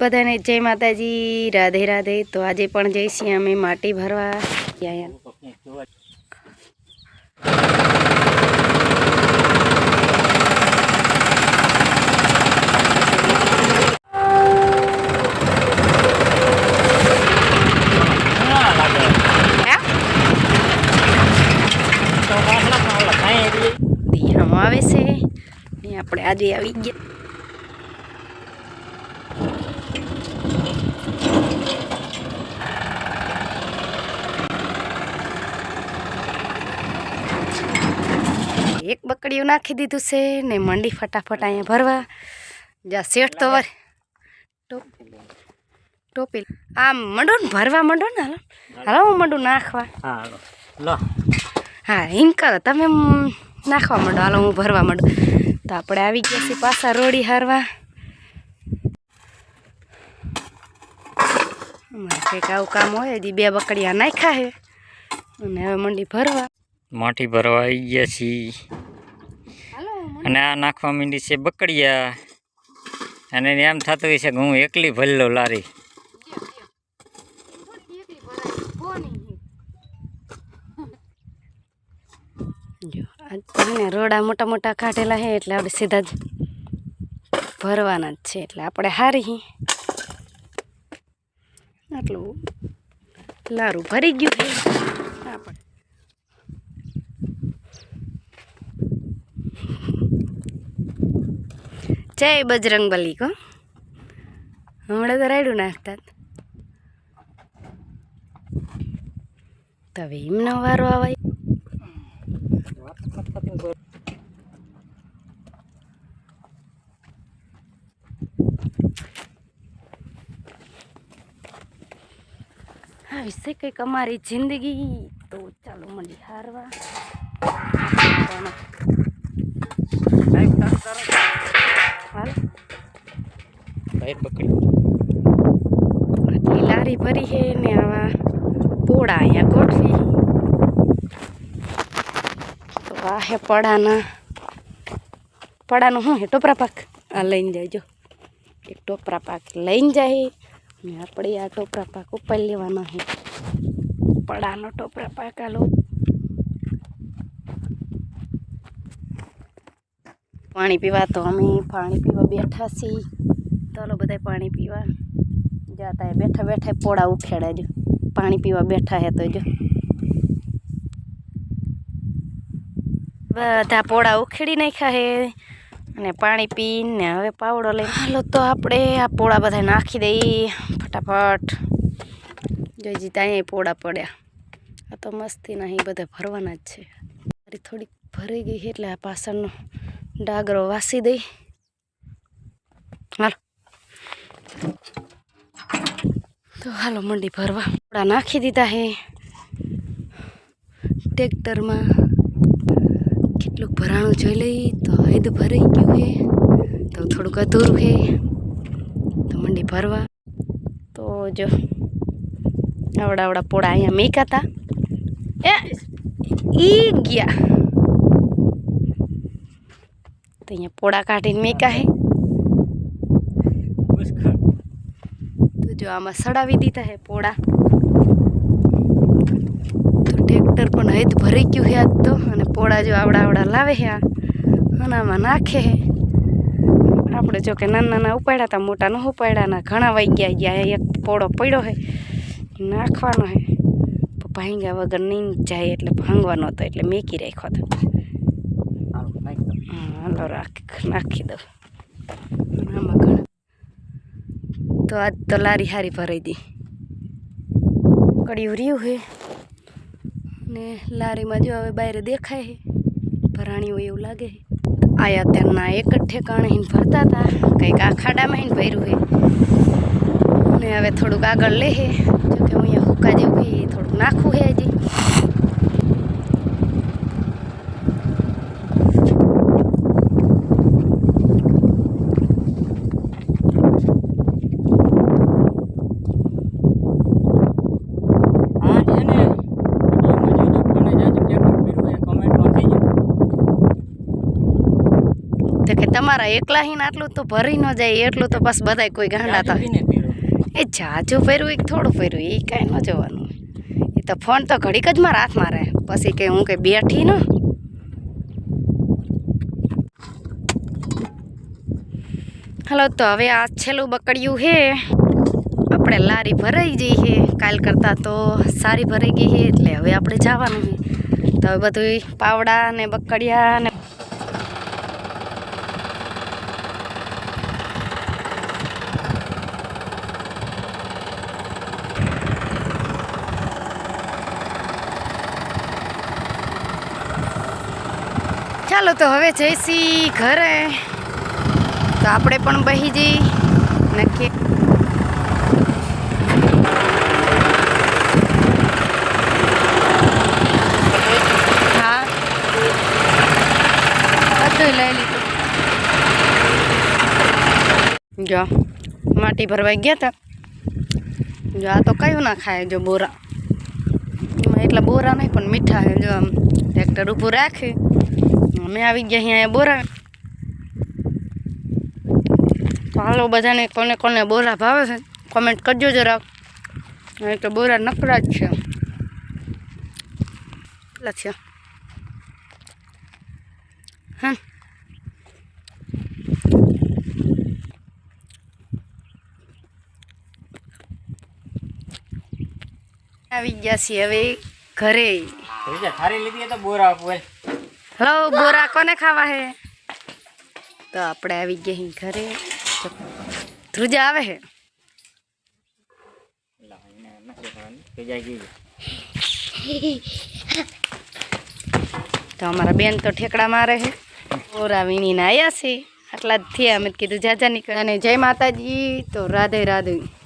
બધાને જય માતાજી રાધે રાધે. તો આજે પણ જઈશી અમે માટી ભરવા. અહીંયા દિહામાં આવે છે. ને આપણે આજે આવી ગયા. એક બકડીયું નાખી દીધું છે ને મંડી ફટાફટ અહીંયા ભરવા. જા શેઠ તો વર ટોપ- આમ મંડો ને ભરવા મંડો ને હાલો. હાલો હું મંડું નાખવા. હા લો. હા હિંગ કરો. તમે નાખવા માંડો. હાલો હું ભરવા માંડું. તો આપણે આવી ગયા છીએ પાછા રોડી હારવા. કંઈક આવું કામ હોય હજી બે બકડીયા નાખ્યા છે. અને હવે મંડી ભરવા. માટી ભરવા આવી ગયા છીએ. અને આ નાખવા માંડી છે બકડિયા. અને એમ થતું હોય છે કે હું એકલી ભરી લઉં લારી રોડા મોટા મોટા કાઢેલા છે એટલે આપણે સીધા જ ભરવાના જ છે એટલે આપણે હારી આટલું લારું ભરી ગયું આપણે જય બજરંગ બલી કો. હમણાં તો રાયડું નાખતા. તો હવે એમનો વારો આવે. હા વિશે કંઈક અમારી જિંદગી. તો ચાલો મને હારવા પણ હાલ બકડી આટલી લારી ભરી છે ને આવા પોળા અહીંયા ગોઠવી તો આ હે પડાના પડાનું શું હે ટોપરા પાક આ લઈને જાયજો એક ટોપરા પાક લઈને જાય ને આપણે આ ટોપરા પાક ઉપર લેવાનો છે પડાનો ટોપરા પાક આલો પાણી પીવા તો અમે પાણી પીવા બેઠા છીએ ચાલો બધા પાણી પીવા જાતા બેઠા બેઠા પોળા ઉખેડા જો. પાણી પીવા બેઠા હે તો જો. બધા પોળા ઉખેડી નાખ્યા હે. અને પાણી પીને હવે પાવડો લઈ હાલો તો આપણે આ પોળા બધા નાખી દઈએ. ફટાફટ. જોઈજી ત્યાં પોળા પડ્યા. આ તો મસ્તી નહીં બધા ભરવાના જ છે. મારી થોડીક ભરી ગઈ એટલે આ પાછળનો ડાગરો વાસી દઈ. હાલો. તો હાલો મંડી ભરવા પોળા નાખી દીધા હે. ટ્રેક્ટરમાં કેટલુંક ભરાણું જોઈ લઈ તો હૈદ ભરાઈ ગયું હે. તો થોડુંક અધૂરું હે. તો મંડી ભરવા. તો જો, આવડા આવડા પોળા અહીંયા મેકાતા એ, ઈ ગયા. તો અહીંયા પોળા કાઢીને મેકા હે તો જો આમાં સડાવી દીધા હે પોળા. તો ટ્રેક્ટર પણ હૈદ ભરી ગયું હે આજ તો. અને પોળા જો આવડા આવડા લાવે હે આ. અને આમાં નાખે હે. આપણે જો કે નાના નાના ઉપાડ્યા હતા મોટા ન ઉપાડ્યા ના ઘણા વાઈ ગયા ગયા એક પોળો પડ્યો હે. નાખવાનો હે. ભાંગ્યા વગર નહીં જાય એટલે ભાંગવાનો હતો એટલે મેકી રાખ્યો હતો. હાલો રાખ નાખી દઉં. આમાં ઘણા તો આજ તો લારી હારી ભરાઈ દી. કડિયું રહ્યું હે. ને લારીમાં જો હવે બહાર દેખાય છે ભરાણી હોય એવું લાગે છે આયા ત્યારના એક જ ઠેકાણે હિન ભરતા હતા કંઈક આ ખાડામાં હિન ભર્યું હે. ને હવે થોડુંક આગળ લે છે જોકે હું અહીંયા હુકા જેવું થોડુંક નાખું છે હજી હા છે ને વિડીયોમાં જોજો કોને જાજુ ટ્રેક્ટર કર્યું એ કમેન્ટમાં કહેજો તો કે તમારે એકલા હીને આટલું તો ભરી ન જાય એટલું તો બસ બધાય કોઈ ગાંડા હતા એ જાજુ ફેરવું એક થોડું ફેરવું એ કાંઈ ન જોવાનું. એ તો ફોન તો ઘડીક જ મારા હાથમાં રહે. પછી કે હું કંઈ બેઠી ન. હલો તો હવે આ છેલ્લું બકડિયું હે. આપણે લારી ભરાઈ જઈ છે કાલ કરતાં તો સારી ભરાઈ ગઈ છે એટલે હવે આપણે જવાનું છે તો હવે બધું પાવડા ને બકડિયા ને ચાલો તો હવે જઈશી ઘરે. તો આપણે પણ બહી જઈ નક્કી હા. બધું લઈ લીધું. જો, માટી ભરવાઈ ગયા હતા જો, આ તો કયું ના ખાય, જો બોરા. એમાં એટલા બોરા નહીં, પણ મીઠા છે. જો, આમ ટ્રેક્ટર ઊભું રાખે. અમે આવી ગયા અહીંયા બોરા. હાલો બધાને કોને કોને બોરા ભાવે છે કોમેન્ટ કરજો જરાક. એ તો બોરા નકરા જ છે. કેટલા આવી ગયા છીએ હવે ઘરે. બોરા ઉપર હલો, બોરા કોને ખાવા હે? તો આપણે આવી ગયા અહીં ઘરે. ધ્રુજા આવે હે? તો અમારા બેન તો ઠેકડા મારે છે બોરા વીણીને આવ્યા છે. આટલા જ થયા. અમે કીધું, જાજા નીકળ્યા અને જય માતાજી. તો રાધે રાધે.